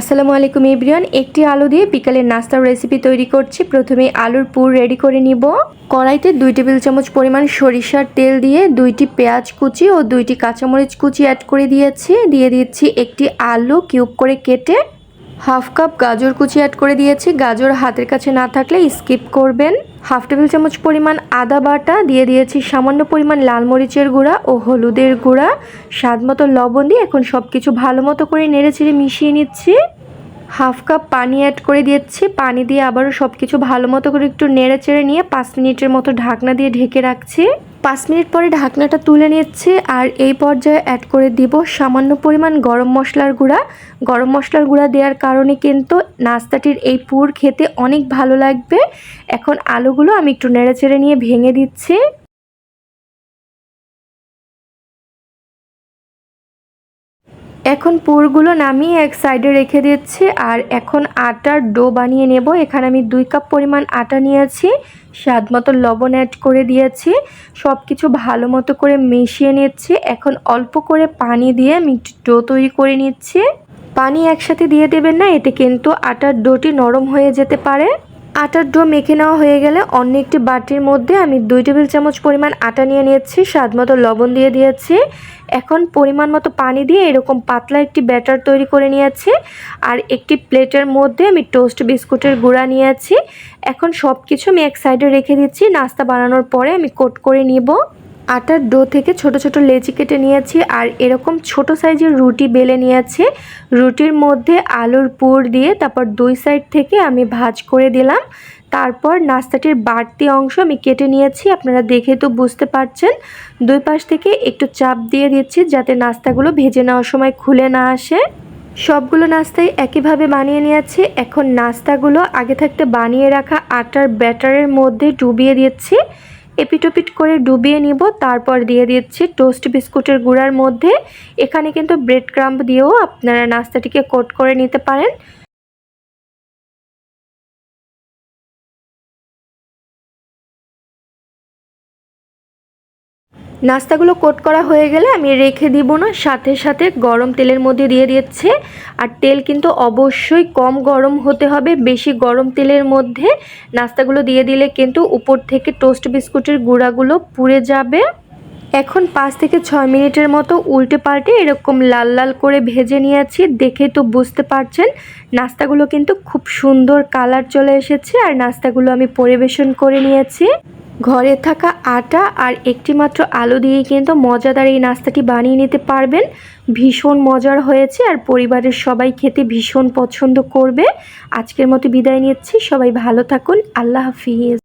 আসসালামু আলাইকুম ইব্রিয়ান একটি আলু দিয়ে বিকালের নাস্তার রেসিপি তৈরি করছি। প্রথমে আলুর পুর রেডি করে নিব। কড়াইতে দুই টেবিল চামচ পরিমাণ সরিষার তেল দিয়ে দুইটি পেঁয়াজ কুচি ও দুইটি কাঁচামরিচ কুচি অ্যাড করে দিয়েছি। দিয়ে দিচ্ছি একটি আলু কিউব করে কেটে হাফ কাপ গাজর কুচি অ্যাড করে দিয়েছি। গাজর হাতের কাছে না থাকলে স্কিপ করবেন। হাফ টেবিল চামচ পরিমাণ আদা বাটা, দিয়ে দিয়েছি সামান্য পরিমাণ লাল মরিচের গুঁড়া ও হলুদের গুঁড়া। স্বাদ মতো লবণ দিয়ে এখন সব কিছু ভালো মতো করে নেড়ে চেড়ে মিশিয়ে নিচ্ছি। হাফ কাপ পানি অ্যাড করে দিচ্ছি পানি দিয়ে আবারও সব কিছু ভালো মতো করে একটু নেড়ে চেড়ে নিয়ে পাঁচ মিনিটের মতো ঢাকনা দিয়ে ঢেকে রাখছি। পাঁচ মিনিট পরে ঢাকনাটা তুলে নিচ্ছি আর এই পর্যায়ে অ্যাড করে দিব সামান্য পরিমাণ গরম মশলার গুঁড়া। গরম মশলার গুঁড়া দেওয়ার কারণে কিন্তু নাস্তাটির এই পুর খেতে অনেক ভালো লাগবে। এখন আলুগুলো আমি একটু নেড়ে চেড়ে নিয়ে ভেঙে দিচ্ছি। এখন পুরগুলো নামিয়ে এক সাইডে রেখে দিচ্ছি, আর এখন আটার ডো বানিয়ে নেব। এখানে আমি দুই কাপ পরিমাণ আটা নিয়েছি, স্বাদ মতো লবণ অ্যাড করে দিয়েছি সব কিছু ভালো মতো করে মিশিয়ে নিচ্ছি। এখন অল্প করে পানি দিয়ে আমি ডো তৈরি করে নিচ্ছি। পানি একসাথে দিয়ে দেবেন না, এতে কিন্তু আটার ডোটি নরম হয়ে যেতে পারে। আটার ডো মেখে নেওয়া হয়ে গেলে অন্য একটি বাটির মধ্যে আমি দুই টেবিল চামচ পরিমাণ আটা নিয়ে নিয়েছি, স্বাদ মতো লবণ দিয়ে দিয়েছি। এখন পরিমাণ মতো পানি দিয়ে এরকম পাতলা একটি ব্যাটার তৈরি করে নিয়েছি আর একটি প্লেটের মধ্যে আমি টোস্ট বিস্কুটের গুঁড়া নিয়েছি। এখন সব কিছু আমি এক সাইডে রেখে দিচ্ছি, নাস্তা বানানোর পরে আমি কোট করে নিব। আটার ডো থেকে ছোট ছোট লেচি কেটে নিয়েছি আর এরকম ছোট সাইজের রুটি বেলে নিয়েছি। রুটির মধ্যে আলুর পুর দিয়ে তারপর দুই সাইড থেকে আমি ভাজ করে দিলাম। তারপর নাস্তাটির বাড়তি অংশ আমি কেটে নিয়েছি, আপনারা দেখে তো বুঝতে পারছেন। দুই পাশ থেকে একটু চাপ দিয়ে দিচ্ছি যাতে নাস্তাগুলো ভেজে নেওয়ার সময় খুলে না আসে। সবগুলো নাস্তাই একইভাবে বানিয়ে নিয়েছি। এখন নাস্তাগুলো আগে থাকতে বানিয়ে রাখা আটার ব্যাটারের মধ্যে ডুবিয়ে দিচ্ছি। এপিটোপিট করে ডুবিয়ে নিব, তারপর দিয়ে দিচ্ছি টোস্ট বিস্কুটের গুঁড়ার মধ্যে। এখানে কিন্তু ব্রেড ক্রাম্প দিয়েও আপনারা নাস্তাটিকে কোট করে নিতে পারেন। নাস্তাগুলো কোট করা হয়ে গেলে আমি রেখে দিব না, সাথে সাথে গরম তেলের মধ্যে দিয়ে দিচ্ছে আর তেল কিন্তু অবশ্যই কম গরম হতে হবে, বেশি গরম তেলের মধ্যে নাস্তাগুলো দিয়ে দিলে কিন্তু উপর থেকে টোস্ট বিস্কুটের গুঁড়াগুলো পুড়ে যাবে। এখন পাঁচ থেকে ছয় মিনিটের মতো উল্টে পাল্টে এরকম লাল লাল করে ভেজে নিয়েছি, দেখে তো বুঝতে পারছেন। নাস্তাগুলো কিন্তু খুব সুন্দর কালার চলে এসেছে, আর নাস্তাগুলো আমি পরিবেশন করে নিয়েছি। ঘরে থাকা আটা আর একটি মাত্র আলু দিয়ে কিন্তু মজাদার এই নাস্তাটি বানিয়ে নিতে পারবেন। ভীষণ মজার হয়েছে আর পরিবারের সবাই খেতে ভীষণ পছন্দ করবে। আজকের মতো বিদায় নিচ্ছি। সবাই ভালো থাকুন। আল্লাহ হাফিজ।